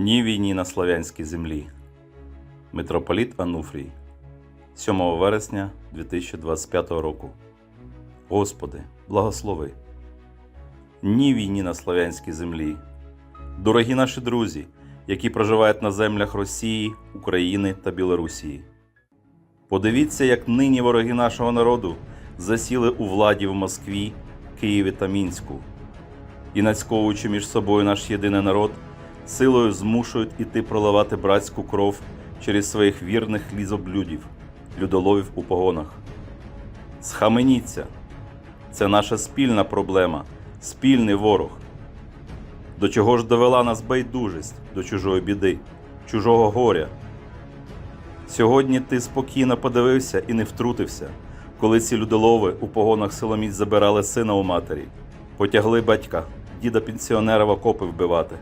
Ні війні на славянській землі. Митрополіт Ануфрій 7 вересня 2025 року. Господи, благослови. Ні війні на славянській землі. Дорогі наші друзі, які проживають на землях Росії, України та Білорусії. Подивіться, як нині вороги нашого народу засіли у владі в Москві, Києві та Мінську і, нацьковуючи між собою наш єдиний народ, силою змушують іти проливати братську кров через своїх вірних лізоблюдів, людоловів у погонах. Схаменіться! Це наша спільна проблема, спільний ворог. До чого ж довела нас байдужість до чужої біди, чужого горя? Сьогодні ти спокійно подивився і не втрутився, коли ці людолови у погонах силоміць забирали сина у матері, потягли батька, діда пенсіонера в окопи вбивати.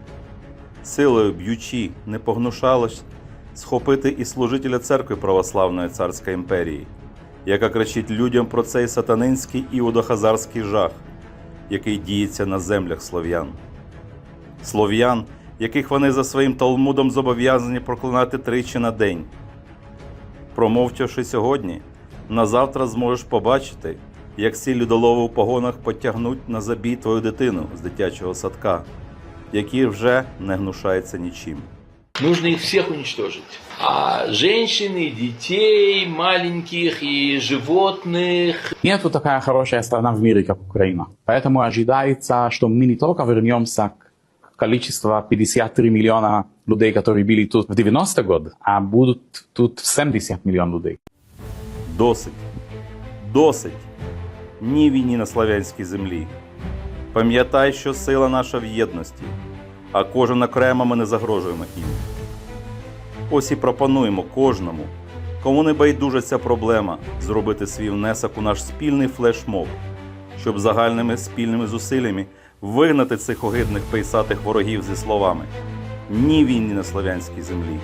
Силою б'ючи, не погнушалось схопити і служителя церкви православної царської імперії, яка кричить людям про цей сатанинський іудохазарський жах, який діється на землях слов'ян. Слов'ян, яких вони за своїм талмудом зобов'язані проклинати тричі на день. Промовчавши сьогодні, на завтра зможеш побачити, як ці людолови у погонах потягнуть на забій твою дитину з дитячого садка, який вже не гнушається нічим. Нужно их всех уничтожить. А женщин и детей, маленьких и животных. Нету такая хорошая страна в мире, как Украина. Поэтому ожидается, что мы не только вернемся к количеству 53 миллиона людей, которые были тут в 90 годы, а будут тут 70 миллионов людей. Досить. Досить. Ні війні на славянській землі. Пам'ятай, що сила наша в єдності, а кожен окремо ми не загрожуємо їм. Ось і пропонуємо кожному, кому не байдужа ця проблема, зробити свій внесок у наш спільний флешмоб, щоб загальними спільними зусиллями вигнати цих огидних пейсатих ворогів зі словами Ні війні на славянській землі.